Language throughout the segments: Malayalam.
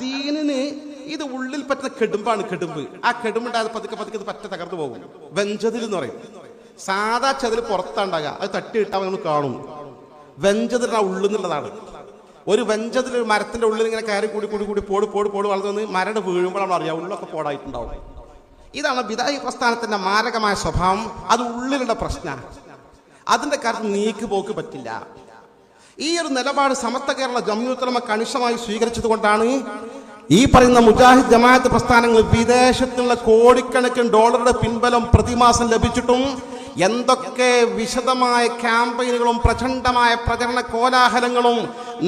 ദീനിന് ഇത് ഉള്ളിൽ പറ്റുന്ന കെടുമ്പാണ് കെടുമ്പ്. ആ കെടുമ്പുണ്ടായത് പതുക്കെ പതുക്കെ ഇത് പറ്റ തകർന്നു പോകും. വെഞ്ചതിൽ എന്ന് പറയും. സാധാ ചതിൽ പുറത്താണ്ടാകുക. അത് തട്ടിയിട്ടാൽ നമ്മൾ കാണും. വെഞ്ചതിൽ ആ ഉള്ളുന്നുള്ളതാണ് ഒരു വെഞ്ചതിൽ മരത്തിന്റെ ഉള്ളിൽ ഇങ്ങനെ കയറി കൂടി കൂടി കൂടി പോട് പോട് പോട് വളർന്നു വന്ന് മരട് വീഴുമ്പോഴാണ് അറിയാം ഉള്ളൊക്കെ പോടായിട്ടുണ്ടാവും. ഇതാണ് വിദായി പ്രസ്ഥാനത്തിന്റെ മാരകമായ സ്വഭാവം. അത് ഉള്ളിലുള്ള പ്രശ്നമാണ് അതിന്റെ കാര്യത്തിൽ നീക്ക് പോക്ക് പറ്റില്ല. ഈ ഒരു നിലപാട് സമസ്ത കേരള ജമ്യൂത്തലമ കണിശമായി സ്വീകരിച്ചത് കൊണ്ടാണ് ഈ പറയുന്ന മുജാഹിദ് ജമാഅത്ത് പ്രസ്ഥാനങ്ങൾ വിദേശത്തുള്ള കോടിക്കണക്കിന് ഡോളറുടെ പിൻബലം പ്രതിമാസം ലഭിച്ചിട്ടും എന്തൊക്കെ വിശദമായ ക്യാമ്പയിനുകളും പ്രചണ്ഡമായ പ്രചരണ കോലാഹലങ്ങളും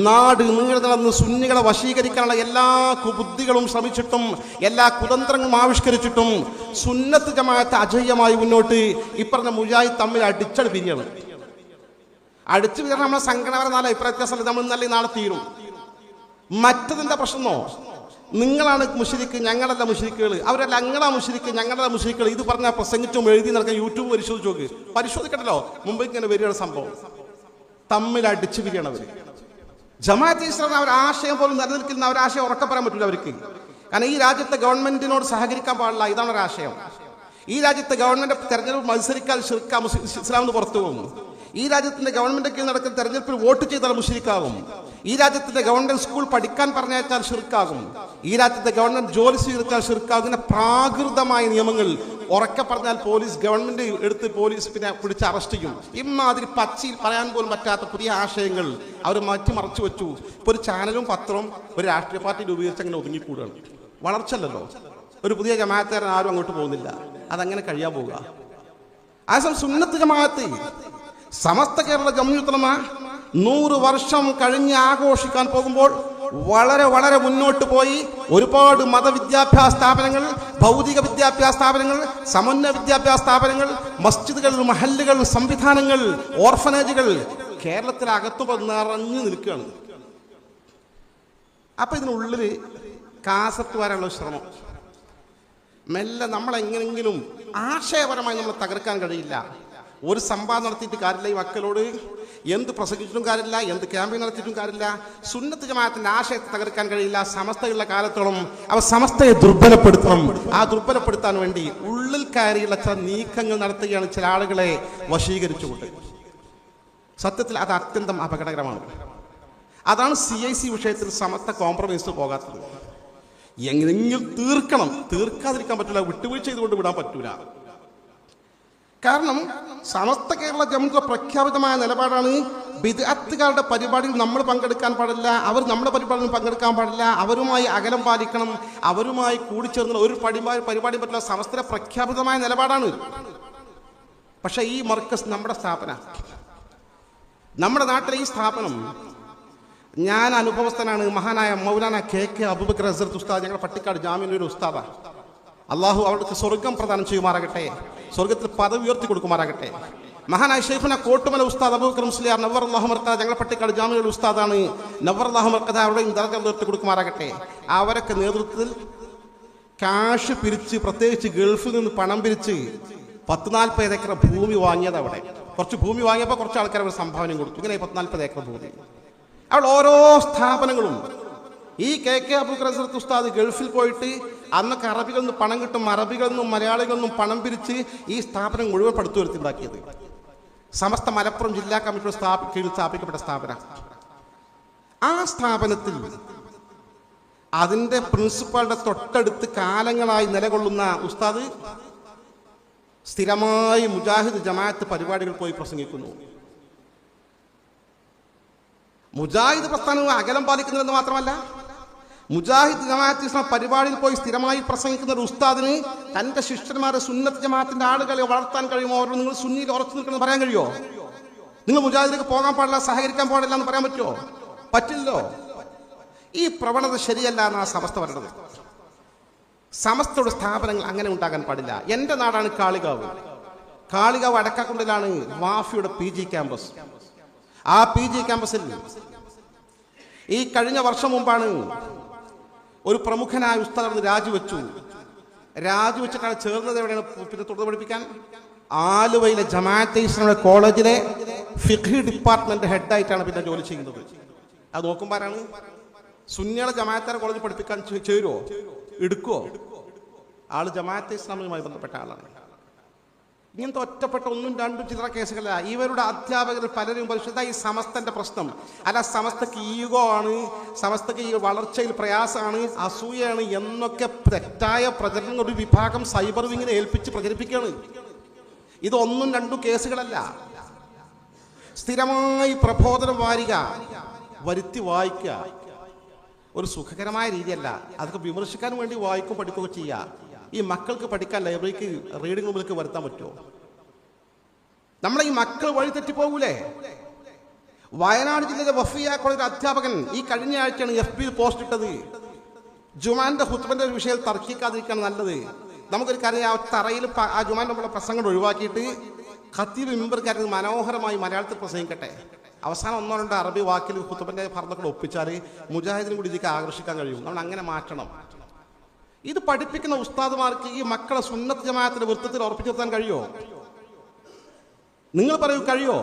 നാട് നീളെ നടന്ന് സുന്നികളെ വശീകരിക്കാനുള്ള എല്ലാ കുബുദ്ധികളും ശ്രമിച്ചിട്ടും എല്ലാ കുതന്ത്രങ്ങളും ആവിഷ്കരിച്ചിട്ടും സുന്നത്ത് ജമാഅത്ത് അജയ്യമായി മുന്നോട്ട് ഇപ്പറഞ്ഞ മുജാഹിദ് തമ്മിൽ അടിച്ചടി പിരിയാണ് അടിച്ചു വിചാരണ നമ്മളെ സംഘടന നാളെ അഭിപ്രായ വ്യത്യാസം നമ്മൾ ഇന്നലെ നാളെ തീരും. മറ്റതിന്റെ പ്രശ്നമോ? നിങ്ങളാണ് മുഷിരിക്ക് ഞങ്ങളല്ല മുഷിരിക്കുകൾ അവരല്ല ഞങ്ങളാ മുഷിരിക്ക് ഞങ്ങളല്ല മുഷിരിക്കൾ ഇത് പറഞ്ഞ പ്രസംഗിച്ചും എഴുതി നടക്കാൻ യൂട്യൂബ് പരിശോധിച്ച് നോക്ക്. പരിശോധിക്കട്ടല്ലോ. മുമ്പ് ഇങ്ങനെ വരികയാണ് സംഭവം. തമ്മിൽ അടിച്ചു പിരിയണവർ ജമാഅത്ത് ഇസ്ലാം അവർ ആശയം പോലും നിലനിൽക്കുന്ന അവർ ആശയം പറയാൻ പറ്റില്ല അവർക്ക്. കാരണം ഈ രാജ്യത്തെ ഗവൺമെന്റിനോട് സഹകരിക്കാൻ പാടില്ല. ഇതാണ് ഒരു ആശയം. ഈ രാജ്യത്തെ ഗവൺമെന്റ് തെരഞ്ഞെടുപ്പ് മത്സരിക്കാൻ ഇസ്ലാം പുറത്തു പോകും ഈ രാജ്യത്തിന്റെ ഗവൺമെന്റ് കീഴിൽ നടക്കുന്ന തെരഞ്ഞെടുപ്പിൽ വോട്ട് ചെയ്താൽ മുഷിരിക്കാകും ഈ രാജ്യത്തിന്റെ ഗവൺമെന്റ് സ്കൂൾ പഠിക്കാൻ പറഞ്ഞയച്ചാൽ ഷിർക്കാകും ഈ രാജ്യത്തെ ഗവൺമെന്റ് ജോലി സ്വീകരിച്ചാൽ ഷിർക്കാകും ഇങ്ങനെ പ്രാകൃതമായ നിയമങ്ങൾ ഉറക്കെ പറഞ്ഞാൽ പോലീസ് ഗവൺമെന്റ് എടുത്ത് പോലീസ് പിന്നെ പിടിച്ച് അറസ്റ്റ് ചെയ്യും. ഇമാതിരി പച്ചയിൽ പറയാൻ പോലും പറ്റാത്ത പുതിയ ആശയങ്ങൾ അവർ മാറ്റി മറച്ചു വെച്ചു. ഇപ്പൊ ഒരു ചാനലും പത്രവും ഒരു രാഷ്ട്രീയ പാർട്ടി രൂപീകരിച്ച് അങ്ങനെ ഒതുങ്ങിക്കൂടുകയാണ് വളർച്ചല്ലല്ലോ ഒരു പുതിയ ജമാഅത്തുകാരൻ ആരും അങ്ങോട്ട് പോകുന്നില്ല. അതങ്ങനെ കഴിയാൻ പോവുക. ആ സമയം സുന്നത്ത് ജമാഅത്ത്. സമസ്ത കേരള ജമ്മുത്തലമ നൂറ് വർഷം കഴിഞ്ഞ് ആഘോഷിക്കാൻ പോകുമ്പോൾ വളരെ വളരെ മുന്നോട്ട് പോയി. ഒരുപാട് മതവിദ്യാഭ്യാസ സ്ഥാപനങ്ങൾ ഭൗതിക വിദ്യാഭ്യാസ സ്ഥാപനങ്ങൾ സമന്വയ വിദ്യാഭ്യാസ സ്ഥാപനങ്ങൾ മസ്ജിദുകൾ മഹല്ലുകൾ സംവിധാനങ്ങൾ ഓർഫനേജുകൾ കേരളത്തിനകത്ത് നിറഞ്ഞു നിൽക്കുകയാണ്. അപ്പൊ ഇതിനുള്ളിൽ കാസത്ത് വരാനുള്ള ശ്രമം. മെല്ലെ നമ്മളെങ്ങനെങ്കിലും ആശയപരമായി നമ്മൾ തകർക്കാൻ കഴിയില്ല. ഒരു സംവാദം നടത്തിയിട്ട് കാര്യമില്ല ഈ മക്കളോട് എന്ത് പ്രസംഗിച്ചിട്ടും കാര്യമില്ല എന്ത് ക്യാമ്പയിൻ നടത്തിയിട്ടും കാര്യമില്ല. സുന്നത്ത് ജമാഅത്തിന്റെ ആശയത്തെ തകർക്കാൻ കഴിയില്ല. സമസ്തയുള്ള കാലത്തോളം അവ സമസ്തയെ ദുർബലപ്പെടുത്തണം. ആ ദുർബലപ്പെടുത്താൻ വേണ്ടി ഉള്ളിൽ കയറിയുള്ള ചില നീക്കങ്ങൾ നടത്തുകയാണ് ചില ആളുകളെ വശീകരിച്ചുകൊണ്ട്. സത്യത്തിൽ അത് അത്യന്തം അപകടകരമാണ്. അതാണ് സി ഐ സി വിഷയത്തിൽ സമസ്ത കോംപ്രമൈസ് പോകാത്തത്. എങ്ങനെങ്കിലും തീർക്കണം. തീർക്കാതിരിക്കാൻ പറ്റില്ല. വിട്ടുവീഴ്ച ചെയ്തുകൊണ്ട് വിടാൻ പറ്റൂല. കാരണം സമസ്ത കേരള ജമുക്ക് പ്രഖ്യാപിതമായ നിലപാടാണ് വിദഗ്ധക്കാരുടെ പരിപാടിയിൽ നമ്മൾ പങ്കെടുക്കാൻ പാടില്ല അവർ നമ്മുടെ പരിപാടിയിൽ പങ്കെടുക്കാൻ പാടില്ല അവരുമായി അകലം പാലിക്കണം അവരുമായി കൂടിച്ചേർന്ന് ഒരു പരിപാടി പരിപാടി പറ്റില്ല സമസ്തര പ്രഖ്യാപിതമായ നിലപാടാണ്. പക്ഷെ ഈ മർക്കസ് നമ്മുടെ സ്ഥാപന. നമ്മുടെ നാട്ടിലെ ഈ സ്ഥാപനം ഞാൻ അനുഭവസ്ഥനാണ്. മഹാനായ മൗലാന കെ കെ അബുബക്കർ അസർത്ത് ഉസ്താദ് ഞങ്ങളുടെ പട്ടിക്കാട് ഒരു ഉസ്താദ. അള്ളാഹു അവർക്ക് സ്വർഗം പ്രദാനം ചെയ്യുമാറാകട്ടെ. സ്വർഗത്തിൽ പദവി ഉയർത്തി കൊടുക്കുമാറാകട്ടെ. മഹാനായ ഷെയ്ഫുന കോട്ടുമല ഉസ്താദ് അബൂബക്കർ മുസ്ലിയാർ നവർ അള്ളാഹുമർക്ക ഞങ്ങളപ്പട്ടിക്കാട് ജാമ്യയുടെ ഉസ്താദാണ്. നവർ അള്ളാഹുമർക്കഥ അവരുടെയും ദർഗം ഉയർത്തി കൊടുക്കുമാറാകട്ടെ. അവരൊക്കെ നേതൃത്വത്തിൽ കാശ് പിരിച്ച് പ്രത്യേകിച്ച് ഗൾഫിൽ നിന്ന് പണം പിരിച്ച് പത്ത് നാൽപ്പത് ഏക്കർ ഭൂമി വാങ്ങിയത് അവിടെ. കുറച്ച് ഭൂമി വാങ്ങിയപ്പോൾ കുറച്ച് ആൾക്കാർ അവർ സംഭാവനയും കൊടുത്തു. ഇങ്ങനെ പത്ത് നാൽപ്പത് ഏക്കർ ഭൂമി. അവിടെ ഓരോ സ്ഥാപനങ്ങളും ഈ കെ കെ അബുൽ ഹസ്രത്ത് ഉസ്താദ് ഗൾഫിൽ പോയിട്ട് അന്നൊക്കെ അറബികളിൽ നിന്ന് പണം കിട്ടും അറബികളിൽ നിന്നും മലയാളികളിൽ നിന്നും പണം പിരിച്ച് ഈ സ്ഥാപനം മുഴുവൻ പടുത്തുവരുത്തിണ്ടാക്കിയത് സമസ്ത മലപ്പുറം ജില്ലാ കമ്മിറ്റിയുടെ സ്ഥാപി കീഴിൽ സ്ഥാപിക്കപ്പെട്ട സ്ഥാപന. ആ സ്ഥാപനത്തിൽ അതിന്റെ പ്രിൻസിപ്പാളുടെ തൊട്ടടുത്ത് കാലങ്ങളായി നിലകൊള്ളുന്ന ഉസ്താദ് സ്ഥിരമായി മുജാഹിദ് ജമാഅത്ത് പരിപാടികൾ പോയി പ്രസംഗിക്കുന്നു. മുജാഹിദ് പ്രസ്ഥാനം അകലം പാലിക്കുന്നതെന്ന് മാത്രമല്ല മുജാഹിദ് ജമാഅത്ത് ഇസ്ലാം പരിപാടിയിൽ പോയി സ്ഥിരമായി പ്രസംഗിക്കുന്ന ഒരു ഉസ്താദിന് തന്റെ ശിഷ്യന്മാരെ സുന്നത്ത് ജമാഅത്തിന്റെ ആളുകളെ വളർത്താൻ കഴിയുമോ? അവർ നിങ്ങൾ സുന്നിയിൽ ഉറച്ചു നിൽക്കണമെന്ന് പറയാൻ കഴിയുമോ? നിങ്ങൾ മുജാഹിദിലേക്ക് പോകാൻ പാടില്ല സഹകരിക്കാൻ പാടില്ല എന്ന് പറയാൻ പറ്റുമോ? പറ്റില്ലോ ഈ പ്രവണത ശരിയല്ല എന്നാണ് സമസ്ത പറയുന്നത് സമസ്തയുടെ സ്ഥാപനങ്ങൾ അങ്ങനെ ഉണ്ടാകാൻ പാടില്ല. എന്റെ നാടാണ് കാളികാവ്. കാളികാവ് അടക്കാക്കുണ്ടിലാണ് വാഫിയുടെ പി ജി ക്യാമ്പസ്. ആ പി ജി ക്യാമ്പസിൽ ഈ കഴിഞ്ഞ വർഷം മുമ്പാണ് ഒരു പ്രമുഖനായ ഉസ്താദ് അവിടുന്ന് രാജിവെച്ചു രാജിവെച്ചിട്ടാണ് ചേർന്നത് എവിടെയാണ്? പിന്നെ തുടർന്ന് പഠിപ്പിക്കാൻ. ആലുവയിലെ ജമാഅത്തെ ഇസ്ലാമിയുടെ കോളേജിലെ ഫിഖി ഡിപ്പാർട്ട്മെന്റ് ഹെഡായിട്ടാണ് പിന്നെ ജോലി ചെയ്യുന്നത്. അത് നോക്കുമ്പോഴാണ് സുന്നികളെ ജമാഅത്താരെ കോളേജിൽ പഠിപ്പിക്കാൻ ചേരുവോ? എടുക്കുവോ? ആൾ ജമാഅത്തെ ഇസ്ലാമിയുമായി ബന്ധപ്പെട്ട ആളാണ്. ഇങ്ങനത്തെ ഒറ്റപ്പെട്ട ഒന്നും രണ്ടും ചിത്ര കേസുകളല്ല. ഇവരുടെ അധ്യാപകർ പലരും പരിശുദ്ധ ഈ സമസ്തന്റെ പ്രശ്നം. അല്ല സമസ്തക്ക് ഈഗോ ആണ് സമസ്തക്ക് ഈ വളർച്ചയിൽ പ്രയാസമാണ് അസൂയാണ് എന്നൊക്കെ തെറ്റായ പ്രചരണം ഒരു വിഭാഗം സൈബർ വിങ്ങിനെ ഏൽപ്പിച്ച് പ്രചരിപ്പിക്കുകയാണ്. ഇതൊന്നും രണ്ടും കേസുകളല്ല. സ്ഥിരമായി പ്രബോധനം വാരിക വരുത്തി വായിക്കുക. ഒരു സുഖകരമായ രീതിയല്ല. അതൊക്കെ വിമർശിക്കാൻ വേണ്ടി വായിക്കും പഠിക്കുകയൊക്കെ ചെയ്യുക. ഈ മക്കൾക്ക് പഠിക്കാൻ ലൈബ്രറിക്ക് റീഡിംഗ് റൂമിലേക്ക് വരുത്താൻ പറ്റുമോ? നമ്മളെ ഈ മക്കൾ വഴി തെറ്റിപ്പോകൂലേ? വയനാട് ജില്ലയിലെ വഫിയ കോളേജ് അധ്യാപകൻ ഈ കഴിഞ്ഞ ആഴ്ചയാണ് എഫ് ബിയിൽ പോസ്റ്റ് ഇട്ടത്. ജുമാന്റെ ഹുത്തുബന്റെ വിഷയം തർക്കിക്കാതിരിക്കാൻ നല്ലത്. നമുക്കൊരു കാര്യം ആ തറയിൽ ആ ജുമാന്റെ നമ്മളെ പ്രസംഗം ഒഴിവാക്കിയിട്ട് ഖത്തീബ് മെമ്പർക്കാരി മനോഹരമായി മലയാളത്തിൽ പ്രസംഗിക്കട്ടെ. അവസാനം ഒന്നോ രണ്ടോ അറബി വാക്കിൽ ഹുത്തുബന്റെ പറഞ്ഞൊക്കെ ഒപ്പിച്ചാൽ മുജാഹിദിനും കൂടി ഇതിലേക്ക് ആകർഷിക്കാൻ കഴിയും. നമ്മൾ അങ്ങനെ മാറ്റണം. ഇത് പഠിപ്പിക്കുന്ന ഉസ്താദുമാർക്ക് ഈ മക്കളെ സുന്നത്ത് ജമാഅത്തിന്റെ വൃത്തത്തിൽ ഉറപ്പിച്ചു നിർത്താൻ കഴിയോ? നിങ്ങൾ പറയൂ കഴിയോ?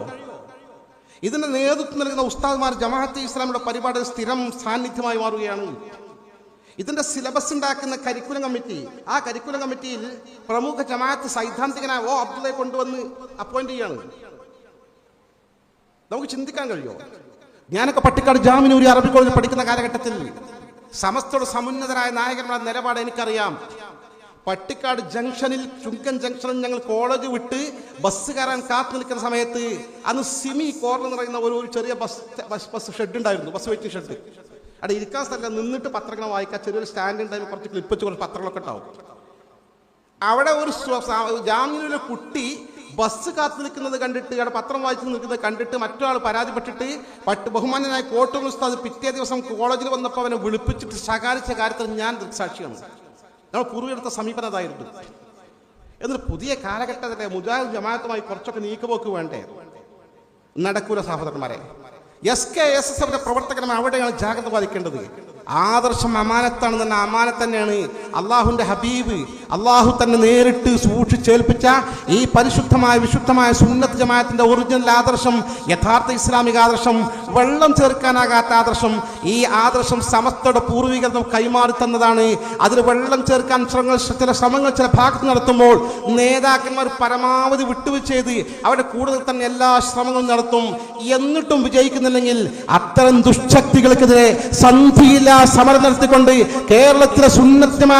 ഇതിന്റെ നേതൃത്വം നൽകുന്ന ഉസ്താദ്മാർ ജമാഅത്ത് ഇസ്ലാമിയുടെ പരിപാടി സ്ഥിരം സാന്നിധ്യമായി മാറുകയാണ്. ഇതിന്റെ സിലബസ് ഉണ്ടാക്കുന്ന കരിക്കുലം കമ്മിറ്റി ആ കരിക്കുലം കമ്മിറ്റിയിൽ പ്രമുഖ ജമാഅത്ത് സൈദ്ധാന്തികനായ ഓ അബ്ദുള്ളയെ കൊണ്ടുവന്ന് അപ്പോയിന്റ് ചെയ്യാണ്. നമുക്ക് ചിന്തിക്കാൻ കഴിയോ? ഞാനൊക്കെ പട്ടിക്കാട് ജാമിനൂരി അറബി കോളേജിൽ പഠിക്കുന്ന കാലഘട്ടത്തിൽ സമസ്തയുടെ സമുന്നതരായ നായകന്മാരുടെ നിലപാട് എനിക്കറിയാം. പട്ടിക്കാട് ജംഗ്ഷനിൽ ചുങ്കൻ ജംഗ്ഷനിൽ ഞങ്ങൾ കോളേജ് വിട്ട് ബസ് കയറാൻ കാത്തു നിൽക്കുന്ന സമയത്ത് അന്ന് സിമി കോർണർ എന്ന് പറയുന്ന ഒരു ചെറിയ ബസ് ബസ് ഷെഡ് ഉണ്ടായിരുന്നു. ബസ് വെയിറ്റിംഗ് ഷെഡ് അവിടെ ഇരിക്കാൻ സ്ഥലത്ത് നിന്നിട്ട് പത്രങ്ങൾ വായിക്കാൻ ചെറിയൊരു സ്റ്റാൻഡ് ഉണ്ടായിരുന്നു കുറച്ച് ക്ലിപ്പ് വെച്ച് കുറച്ച് പത്രങ്ങളൊക്കെ ഉണ്ടാവും. അവിടെ ഒരു സ്വ- കുട്ടി ബസ് കാത്തു നിൽക്കുന്നത് കണ്ടിട്ട് അവിടെ പത്രം വായിച്ചു നിൽക്കുന്നത് കണ്ടിട്ട് മറ്റൊരാൾ പരാതിപ്പെട്ടിട്ട് പട്ട് ബഹുമാനനായ കോട്ടൂർ ഉസ്താദ് പിറ്റേ ദിവസം കോളേജിൽ വന്നപ്പോൾ അവനെ വിളിപ്പിച്ചിട്ട് ശകാരിച്ച കാര്യത്തിൽ ഞാൻ ദൃക്സാക്ഷിയാണ്. നമ്മൾ പൂർവെടുത്ത സമീപനം അതായിരുന്നു. എന്നിട്ട് പുതിയ കാലഘട്ടത്തിലെ മുജാഹിദ് ജമാഅത്തുമായി കുറച്ചൊക്കെ നീക്കുപോക്ക് വേണ്ടേ? നടക്കൂല സഹോദരന്മാരെ. എസ് കെ എസ് എസ് എഫിന്റെ പ്രവർത്തകരും അവിടെയാണ് ജാഗ്രത പാലിക്കേണ്ടത്. ആദർശം അമാനത്താണ് തന്നെ അമാനത്ത് തന്നെയാണ്. അള്ളാഹുന്റെ ഹബീബ് അള്ളാഹു തന്നെ നേരിട്ട് സൂക്ഷിച്ചേൽപ്പിച്ച ഈ പരിശുദ്ധമായ വിശുദ്ധമായ സുന്നത്ത് ജമാഅത്തിന്റെ ഒറിജിനൽ ആദർശം യഥാർത്ഥ ഇസ്ലാമിക ആദർശം വെള്ളം ചേർക്കാനാകാത്ത ആദർശം ഈ ആദർശം സമസ്തയുടെ പൂർവികർ കൈമാറി തന്നതാണ്. അതിൽ വെള്ളം ചേർക്കാൻ ശ്രമങ്ങൾ ചില ശ്രമങ്ങൾ ചില ഭാഗത്ത് നടത്തുമ്പോൾ നേതാക്കന്മാർ പരമാവധി വിട്ടുവീഴ്ച ചെയ്ത് അവിടെ കൂടുതൽ തന്നെ എല്ലാ ശ്രമങ്ങളും നടത്തും. എന്നിട്ടും വിജയിക്കുന്നില്ലെങ്കിൽ അത്തരം ദുഷ്ശക്തികൾക്കെതിരെ സന്ധിയില്ല സമരം നടത്തിക്കൊണ്ട് കേരളത്തിലെ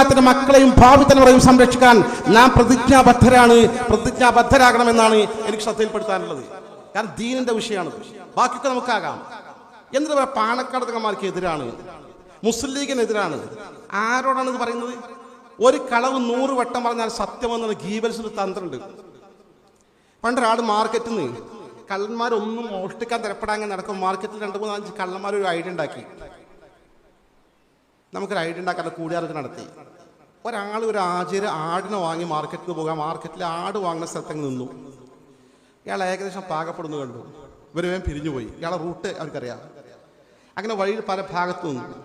സുന്നത്തമാത്തിന്റെ മക്കളെയും ഭാവി തലമുറയും സംരക്ഷിക്കാൻ നാം പ്രതിജ്ഞാബദ്ധരാണ്. പ്രതിജ്ഞാബദ്ധരാകണമെന്നാണ് എനിക്ക് ശ്രദ്ധയിൽപ്പെടുത്താനുള്ളത്. കാരണം ദീനിന്റെ വിഷയമാണ് ബാക്കിയൊക്കെ നമുക്കാകാം. എന്താ പറയുക? പാണക്കാടകന്മാർക്ക് എതിരാണ്. മുസ്ലിം ലീഗിനെതിരാണ്. ആരോടാണ് ഇത് പറയുന്നത്? ഒരു കളവ് നൂറ് വട്ടം പറഞ്ഞാൽ സത്യമെന്നുള്ള ഗീബൽസിന് തന്ത്രമുണ്ട്. പണ്ടൊരാൾ മാർക്കറ്റിൽ നിന്ന് കള്ളന്മാരൊന്നും മോഷ്ടിക്കാൻ തിരപ്പെടാൻ നടക്കും മാർക്കറ്റിൽ രണ്ട് മൂന്ന് അഞ്ച് കള്ളന്മാർ ഒരു ഐഡിയ ഉണ്ടാക്കി. നമുക്കൊരു ഐഡിയ ഉണ്ടാക്കാൻ കൂടിയാർക്ക് നടത്തി. ഒരാൾ ഒരു ആചാര്യ ആടിനെ വാങ്ങി മാർക്കറ്റിൽ പോകാം. മാർക്കറ്റിൽ ആട് വാങ്ങുന്ന സ്ഥലത്തങ്ങ് നിന്നു. ഇയാൾ ഏകദേശം പാകപ്പെടുന്നു കണ്ടു. ഇവർ വേഗം പിരിഞ്ഞുപോയി ഇയാളെ റൂട്ട് അവർക്കറിയാം. അങ്ങനെ വഴിയിൽ പല ഭാഗത്തു നിന്നു.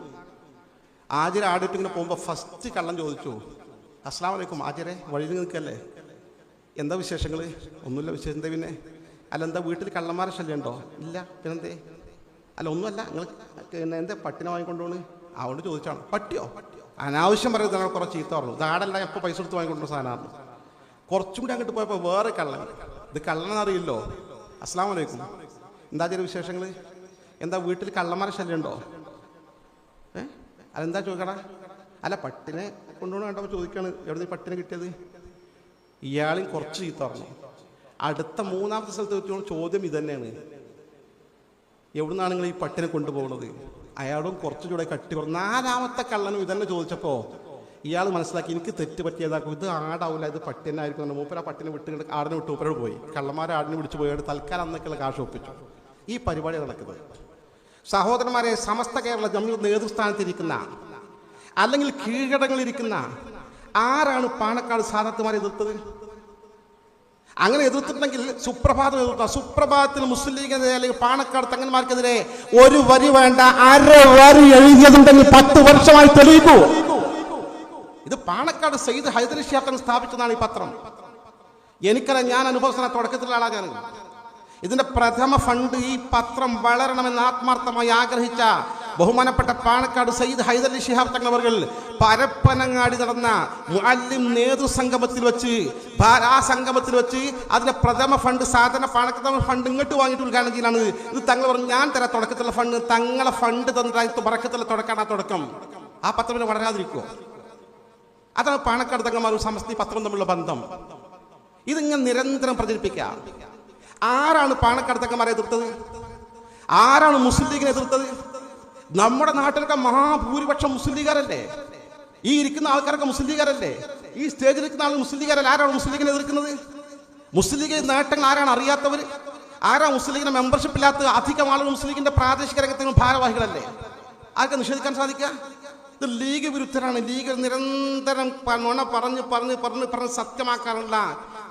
ആചാര്യ ആടിട്ട് ഇങ്ങനെ പോകുമ്പോൾ ഫസ്റ്റ് കള്ളം ചോദിച്ചു. അസ്ലാം വലൈക്കും ആചാര്യ വഴിയിൽ നിൽക്കല്ലേ? എന്താ വിശേഷങ്ങൾ ഒന്നുമില്ല വിശേഷം. എന്താ പിന്നെ? അല്ല എന്താ വീട്ടിൽ കള്ളന്മാരെ ശല്യം ഉണ്ടോ? ഇല്ല. പിന്നെന്തേ? അല്ല ഒന്നുമല്ല. നിങ്ങൾ എന്താ പട്ടിനെ വാങ്ങിക്കൊണ്ടോണ്? അതുകൊണ്ട് ചോദിച്ചാണ് പട്ടിയോ? അനാവശ്യം പറയുന്നത് ഞങ്ങൾ കുറച്ച് ചീത്ത പറഞ്ഞു ഇതാടല്ല എപ്പോൾ പൈസ കൊടുത്ത് വാങ്ങിക്കൊണ്ട സാധനമാണ്. കുറച്ചും കൂടി അങ്ങോട്ട് പോയപ്പോൾ വേറെ കള്ളൻ. ഇത് കള്ളനറിയില്ലോ. അസ്സാം വലൈക്കും എന്താ ചില വിശേഷങ്ങൾ എന്താ വീട്ടിൽ കള്ളന്മാരെ ശല്യം ഉണ്ടോ ഏ? അതെന്താ ചോദിക്കടാ? അല്ല പട്ടിനെ കൊണ്ടുപോകണം കണ്ടപ്പോൾ ചോദിക്കാണ്. എവിടെ നിന്ന് പട്ടിനെ കിട്ടിയത്? ഇയാളും കുറച്ച് ചീത്ത പറഞ്ഞു അടുത്ത മൂന്നാമത്തെ സ്ഥലത്ത് വെച്ചോളം ചോദ്യം ഇതന്നെയാണ്. എവിടുന്നാണ് നിങ്ങൾ ഈ പട്ടിനെ കൊണ്ടുപോകുന്നത്? അയാളും കുറച്ചുകൂടെ കട്ടി കുറഞ്ഞു. നാലാമത്തെ കള്ളനും ഇതന്നെ ചോദിച്ചപ്പോൾ ഇയാൾ മനസ്സിലാക്കി എനിക്ക് തെറ്റ് പറ്റിയതാക്കും ഇത് ആടാവില്ല ഇത് പട്ടി തന്നെ ആയിരിക്കും മൂപ്പര് പട്ടിനെ വിട്ട് ആടിനെ വിട്ട് മൂപ്പരോട് പോയി. കള്ളന്മാരെ ആടിനെ വിളിച്ച് പോയി. തൽക്കാലം അന്നൊക്കെയുള്ള കാശ് ഒപ്പിച്ചു. ഈ പരിപാടി നടക്കുന്നത്. സഹോദരന്മാരെ സമസ്ത കേരള ജമ്മു നേതൃസ്ഥാനത്തിരിക്കുന്ന അല്ലെങ്കിൽ കീഴടങ്ങളിരിക്കുന്ന ആരാണ് പാണക്കാട് സാധത്തുമാരെ എതിർത്തത്? അങ്ങനെ എതിർത്തിട്ടുണ്ടെങ്കിൽ സുപ്രഭാതം എതിർത്ത സുപ്രഭാതത്തിൽ മുസ്ലിം ലീഗിനെതിരെ അല്ലെങ്കിൽ പാണക്കാട് തങ്ങന്മാർക്കെതിരെ ഒരു വരി വേണ്ട അര വരി എഴുതിയതുണ്ടെങ്കിൽ പത്ത് വർഷമായി തെളിയിക്കൂ. ഇത് പാണക്കാട് സെയ്ദ് ഹൈദരി ഷിയാത്തൻ സ്ഥാപിച്ചതാണ് ഈ പത്രം. എനിക്കറിയാം ഞാൻ അനുഭവസ്ഥന തുടക്കത്തിലുള്ള ആളാ ഞാൻ ഇതിന്റെ പ്രഥമ ഫണ്ട് ഈ പത്രം വളരണമെന്ന് ആത്മാർത്ഥമായി ആഗ്രഹിച്ച ബഹുമാനപ്പെട്ട പാണക്കാട് സയ്യിദ് ഹൈദലി ഷിഹാബ് തങ്ങൾ പരപ്പനങ്ങാടി നടന്ന മുഅല്ലിം നേതൃസംഗമത്തിൽ വെച്ച് ആ സംഗമത്തിൽ വെച്ച് അതിന്റെ പ്രഥമ ഫണ്ട് സാധന പാണക്കാട് ഫണ്ട് ഇങ്ങോട്ട് വാങ്ങിയിട്ട് ഉദ്ഘാടനത്തിലാണ് ഇത് തങ്ങൾ പറഞ്ഞു ഞാൻ തരാം തുടക്കത്തിലുള്ള ഫണ്ട്. തങ്ങളെ ഫണ്ട് തന്നിട്ട് പറക്കത്തിലെ തുടക്കാണ് ആ തുടക്കം. ആ പത്രം പിന്നെ വളരാതിരിക്കുമോ അതാണ് പാണക്കാട് തങ്ങന്മാർ സമസ്തി പത്രം തമ്മിലുള്ള ബന്ധം. ഇതിങ്ങനെ നിരന്തരം പ്രചരിപ്പിക്കാം ആരാണ് പാണക്കാട് തങ്ങന്മാരെ എതിർത്തത്? ആരാണ് മുസ്ലിം ലീഗിനെ എതിർത്തത്? നമ്മുടെ നാട്ടിലൊക്കെ മഹാഭൂരിപക്ഷം മുസ്ലിം ലീഗാരല്ലേ ഈ ഇരിക്കുന്ന ആൾക്കാരൊക്കെ മുസ്ലിം ലീഗാരല്ലേ ഈ സ്റ്റേജിൽ ഇരിക്കുന്ന ആൾ മുസ്ലിം ലീഗാരല്ല ആരാണ് മുസ്ലിം ലീഗിനെ എതിർക്കുന്നത്? മുസ്ലിം ലീഗ് നേട്ടങ്ങൾ ആരാണ് അറിയാത്തവർ ആരാ മുസ്ലിം ലീഗിന്റെ മെമ്പർഷിപ്പ് ഇല്ലാത്ത അധികം ആളുകൾ മുസ്ലിം ലീഗിന്റെ പ്രാദേശിക രംഗത്തിന് ഭാരവാഹികളല്ലേ? ആർക്ക് നിഷേധിക്കാൻ സാധിക്കുക? ഇത് ലീഗ് വിരുദ്ധരാണ്. ലീഗ് നിരന്തരം നുണ പറഞ്ഞ് പറഞ്ഞ് പറഞ്ഞ് പറഞ്ഞ് സത്യമാക്കാനുള്ള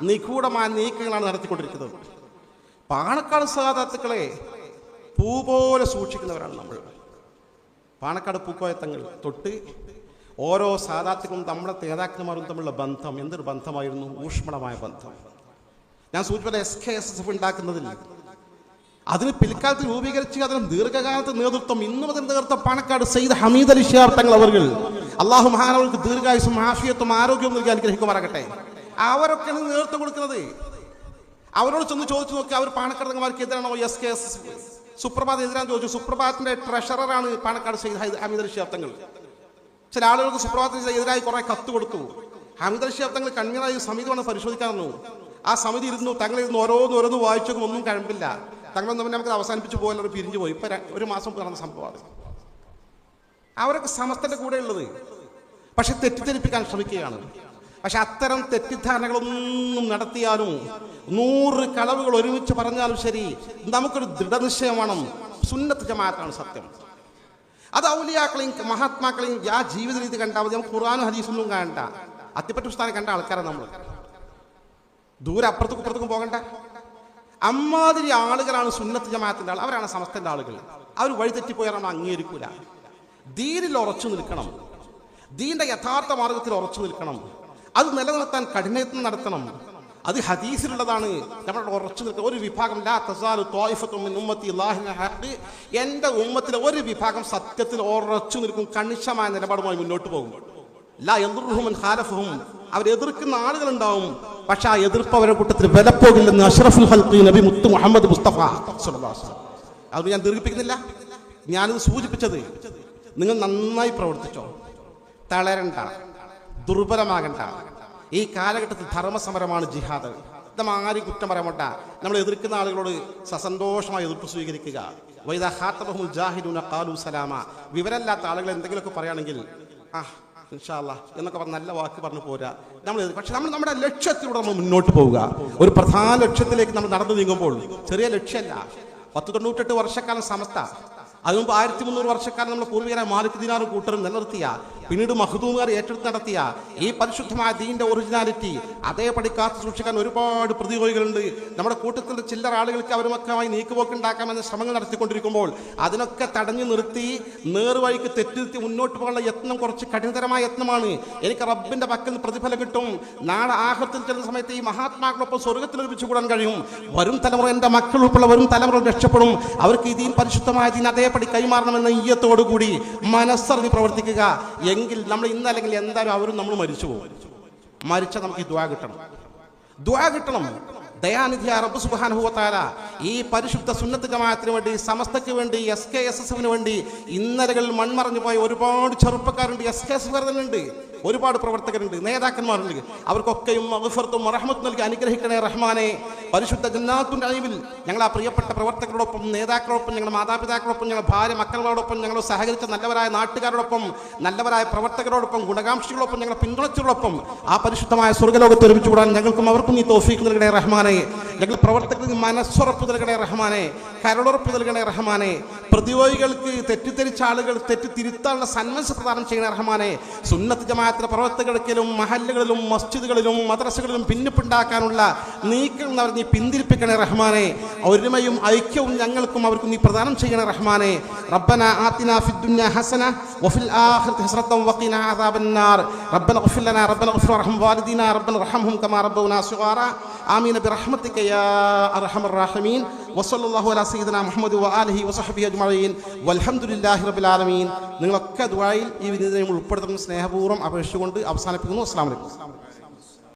നിഗൂഢമായ നീക്കങ്ങളാണ് നടത്തിക്കൊണ്ടിരിക്കുന്നത്. പാണക്കാട് സഹാദാത്തുക്കളെ പൂ പോലെ സൂക്ഷിക്കുന്നവരാണ് നമ്മൾ. പാണക്കാട് പൂക്കോയത്തങ്ങൾ തൊട്ട് ഓരോ സാധാത്തുക്കളും നമ്മുടെ നേതാക്കന്മാരും തമ്മിലുള്ള ബന്ധം എന്തൊരു ബന്ധമായിരുന്നു? ഊഷ്മളമായ ബന്ധം. ഞാൻ സൂചിപ്പിച്ച S K S S F ഉണ്ടാക്കുന്നതിൽ. അതിന് പിൽക്കാലത്ത് രൂപീകരിച്ച് അതിന് ദീർഘകാലത്തെ നേതൃത്വം ഇന്നും അതിന് നേതൃത്വം പാണക്കാട് സെയ്ദ് ഹമീദ് അലി ഷിയാർ തങ്ങൾ അവർ അള്ളാഹു മഹാനവർക്ക് ദീർഘായുസും ആഫിയത്തും ആരോഗ്യവും നൽകി അനുഗ്രഹിക്കുമാറാകട്ടെ. അവരൊക്കെയാണ് നേതൃത്വം കൊടുക്കുന്നത്. അവരോട് ചെന്ന് ചോദിച്ചു നോക്കി അവർ പാണക്കാട് തങ്ങന്മാർക്ക് എതിരാണോ എസ് കെ എസ് സുപ്രഭാത് എതിരാൻ ചോദിച്ചു. സുപ്രഭാതത്തിന്റെ ട്രഷററാണ് പാണക്കാട് സെയ്ദ് ഹമീദ് അലി തങ്ങൾ. ചില ആളുകൾക്ക് സുപ്രഭാതത്തിന് എതിരായി കുറെ കത്ത് കൊടുത്തു. ഹമീദ് അലി തങ്ങൾ കൺവീനറായി സമിതി വന്ന് പരിശോധിക്കാൻ തന്നു ആ സമിതി ഇരുന്നു. തങ്ങളിരുന്ന് ഓരോന്ന് ഓരോന്ന് വായിച്ചൊക്കെ ഒന്നും കഴമ്പില്ല. തങ്ങളൊന്നും പിന്നെ നമുക്ക് അവസാനിപ്പിച്ചു അവർ പിരിഞ്ഞു പോയി. ഇപ്പൊ ഒരു മാസം നടന്ന സംഭവമാണ് അവരൊക്കെ സമസ്തന്റെ കൂടെ ഉള്ളത് പക്ഷെ തെറ്റിദ്ധരിപ്പിക്കാൻ ശ്രമിക്കുകയാണ്. പക്ഷെ അത്തരം തെറ്റിദ്ധാരണകളൊന്നും നടത്തിയാലും നൂറ് കളവുകൾ ഒരുമിച്ച് പറഞ്ഞാലും ശരി നമുക്കൊരു ദൃഢനിശ്ചയം വേണം സുന്നത്ത് ജമാഅത്താണ് സത്യം. അത് ഔലിയാക്കളെയും മഹാത്മാക്കളെയും ആ ജീവിത രീതി കണ്ടാൽ മതി. നമുക്ക് ഖുർആാനും ഹദീസൊന്നും കാണണ്ട. അത്തിപ്പറ്റ പുസ്തകം കണ്ട ആൾക്കാരാണ് നമ്മൾ ദൂരെ അപ്പുറത്തേക്കും ഇപ്പുറത്തേക്കും പോകണ്ട. അമ്മാതിരി ആളുകളാണ് സുന്നത്ത് ജമാഅത്തിന്റെ ആൾ അവരാണ് സമസ്തന്റെ ആളുകൾ. അവർ വഴിതെറ്റിപ്പോയാൽ നമ്മൾ അംഗീകരിക്കൂല. ദീനിൽ ഉറച്ചു നിൽക്കണം. ദീന്റെ യഥാർത്ഥ മാർഗത്തിൽ ഉറച്ചു നിൽക്കണം. അത് നിലനിർത്താൻ കഠിനയത്നം നടത്തണം. അത് ഹദീസിലുള്ളതാണ്. നമ്മൾ ഉറച്ചു നിൽക്കുക ഒരു വിഭാഗം ലാ തസാലു ഉമ്മത്തിലെ ഒരു വിഭാഗം സത്യത്തിൽ ഉറച്ചു നിൽക്കും കണിശമായ നിലപാടുമായി മുന്നോട്ട് പോകും. ലാ അവർ എതിർക്കുന്ന ആളുകളുണ്ടാവും. പക്ഷെ ആ എതിർപ്പ് അവരുടെ കൂട്ടത്തിൽ വിലപ്പോകില്ലെന്ന് അഷ്റഫുൽ ഹൽഖി നബി മുത്ത് മുഹമ്മദ് മുസ്തഫ. അത് ഞാൻ ദീർഘിപ്പിക്കുന്നില്ല. ഞാനിത് സൂചിപ്പിച്ചത് നിങ്ങൾ നന്നായി പ്രവർത്തിച്ചോ. തളരണ്ട. ദുർബലമാകണ്ട. ഈ കാലഘട്ടത്തിൽ ധർമ്മസമരമാണ് ജിഹാദ്. നമ്മൾ ആരും കുറ്റം പറയാൻ പോട്ട നമ്മൾ എതിർക്കുന്ന ആളുകളോട് സസന്തോഷമായി എതിർപ്പ് സ്വീകരിക്കുക. വൈദ ജാഹിദുന സലാമ. വിവരമില്ലാത്ത ആളുകൾ എന്തെങ്കിലുമൊക്കെ പറയുകയാണെങ്കിൽ ആ ഇൻഷാല്ല എന്നൊക്കെ പറഞ്ഞ നല്ല വാക്ക് പറഞ്ഞു പോരാ. നമ്മൾ പക്ഷെ നമ്മൾ നമ്മുടെ ലക്ഷ്യത്തിലൂടെ നമ്മൾ മുന്നോട്ട് പോവുക. ഒരു പ്രധാന ലക്ഷ്യത്തിലേക്ക് നമ്മൾ നടന്നു നീങ്ങുമ്പോൾ ചെറിയ ലക്ഷ്യമല്ല. പത്ത് തൊണ്ണൂറ്റെട്ട് വർഷക്കാലം സമസ്ത അതിന് ആയിരത്തി മുന്നൂറ് വർഷക്കാലം നമ്മുടെ പൂർവികരായ മാലിക് ദിനാറും കൂട്ടരും നിലനിർത്തിയ പിന്നീട് മഹദൂമുകാർ ഏറ്റെടുത്ത് നടത്തിയ ഈ പരിശുദ്ധമായ ദീന്റെ ഒറിജിനാലിറ്റി അതേപടി കാത്തു സൂക്ഷിക്കാൻ ഒരുപാട് പ്രതിയോഗികളുണ്ട്. നമ്മുടെ കൂട്ടത്തിൽ ചില്ലറ ആളുകൾക്ക് അവരുമൊക്കെയായി നീക്കുപോക്കുണ്ടാക്കാമെന്ന ശ്രമങ്ങൾ നടത്തിക്കൊണ്ടിരിക്കുമ്പോൾ അതിനൊക്കെ തടഞ്ഞു നിർത്തി നേർവഴിക്ക് തെറ്റിരുത്തി മുന്നോട്ട് പോകാനുള്ള യത്നം കുറച്ച് കഠിനതരമായ യത്നമാണ്. എനിക്ക് റബ്ബിന്റെ പക്കൽ പ്രതിഫലം കിട്ടും. നാളെ ആഹൃത്തിൽ ചെല്ലുന്ന സമയത്ത് ഈ മഹാത്മാക്കളൊപ്പം സ്വർഗത്തിൽ ഒരുമിച്ച് കൂടാൻ കഴിയും. വരും തലമുറ എന്റെ മക്കൾ ഉൾപ്പെടെ വരും തലമുറ രക്ഷപ്പെടും. അവർക്ക് ഈ പരിശുദ്ധമായ ദീൻ അതേപടി കൈമാറണമെന്ന ഈയത്തോടുകൂടി മനസ്സറിഞ്ഞ് പ്രവർത്തിക്കുക. എങ്കിൽ നമ്മൾ ഇന്നല്ലെങ്കിൽ എന്തായാലും അവരും നമ്മൾ മരിച്ചു പോകും. മരിച്ച നമുക്ക് ദ്വാ കിട്ടണം. ദ്വാ കിട്ടണം. ദയാനിധി റബ്ബ് സുബാനുഭവത്താല ഈ പരിശുദ്ധ സുന്നത്ത് ജമാഅത്തിന് വേണ്ടി സമസ്തയ്ക്ക് വേണ്ടി എസ് കെ എസ് എസ് എഫിന് വേണ്ടി ഇന്നലകളിൽ മൺമറഞ്ഞു പോയ ഒരുപാട് ചെറുപ്പക്കാരുണ്ട്. എസ് കെ എസ് എഫ് ഒരുപാട് പ്രവർത്തകരുണ്ട് നേതാക്കന്മാരുണ്ട്. അവർക്കൊക്കെയും മഹഫർത്തും റഹ്മത്ത് നൽകി അനുഗ്രഹിക്കണേ റഹ്മാനെ. പരിശുദ്ധ ജന്നാത്തുന്റെ അഴിവിൽ ഞങ്ങൾ ആ പ്രിയപ്പെട്ട പ്രവർത്തകരോടൊപ്പം നേതാക്കളോടൊപ്പം ഞങ്ങളുടെ മാതാപിതാക്കളോടൊപ്പം ഞങ്ങളുടെ ഭാര്യ മക്കളോടൊപ്പം ഞങ്ങൾ സഹകരിച്ച നല്ലവരായ നാട്ടുകാരോടൊപ്പം നല്ലവരായ പ്രവർത്തകരോടൊപ്പം ഗുണകാംക്ഷികളോടൊപ്പം ഞങ്ങളെ പിന്തുണച്ചതോടൊപ്പം ആ പരിശുദ്ധമായ സ്വർഗലോകത്ത് ഒരുമിച്ച് കൂടാൻ ഞങ്ങൾക്കും അവർക്കും നീ തോഫീക്ക് നൽകണേ റഹ്മാനെ. ഞങ്ങൾ പ്രവർത്തകർക്ക് മനസ്സുറപ്പ് നൽകണേ റഹ്മാനെ. കരളുറപ്പ് നൽകണേ റഹ്മാനെ. പ്രതിയോഗികൾക്ക് തെറ്റിദ്ധരിച്ച ആളുകൾ തെറ്റി തിരുത്താനുള്ള സന്മനസ് പ്രദാനം ചെയ്യുന്ന റഹ്മാനെ സുന്നത്ത് ജമാഅത്തിന്റെ പ്രവർത്തകർക്കിലും മഹല്ലുകളിലും മസ്ജിദുകളിലും മദ്രസകളിലും ഭിന്നിപ്പുണ്ടാക്കാനുള്ള നീക്കങ്ങൾ അവർ നീ പിന്തിരിപ്പിക്കണേ റഹ്മാനെ ഒരുമയും ഐക്യവും ഞങ്ങൾക്കും അവർക്കും നീ പ്രദാനം ചെയ്യണേ റഹ്മാനെ റബ്ബന ആതിന ഫിദ് ദുനിയ ഹസന വഫിൽ ആഖിറതി ഹസനത വഖിന അദാബൻ നാർ റബ്ബന اغفر لنا ربنا اغفر وارحم والدينا ربنا ارحمهم كما ربونا صغارا آمين برحمتك يا أرحم الراحمين വസല്ലല്ലാഹു അലാ സയ്യിദന മുഹമ്മദ് വആലിഹി വസഹബിഹി അജ്മഈൻ വൽഹംദുലില്ലാഹി റബ്ബിൽ ആലമീൻ നിങ്ങളൊക്കെ ദുആയിൽ ഈ വിനീതനെ ഉൾപ്പെടുത്തുന്ന സ്നേഹപൂർവ്വം അപേക്ഷിച്ചുകൊണ്ട് അവസാനിപ്പിക്കുന്നു അസ്സലാമു അലൈക്കും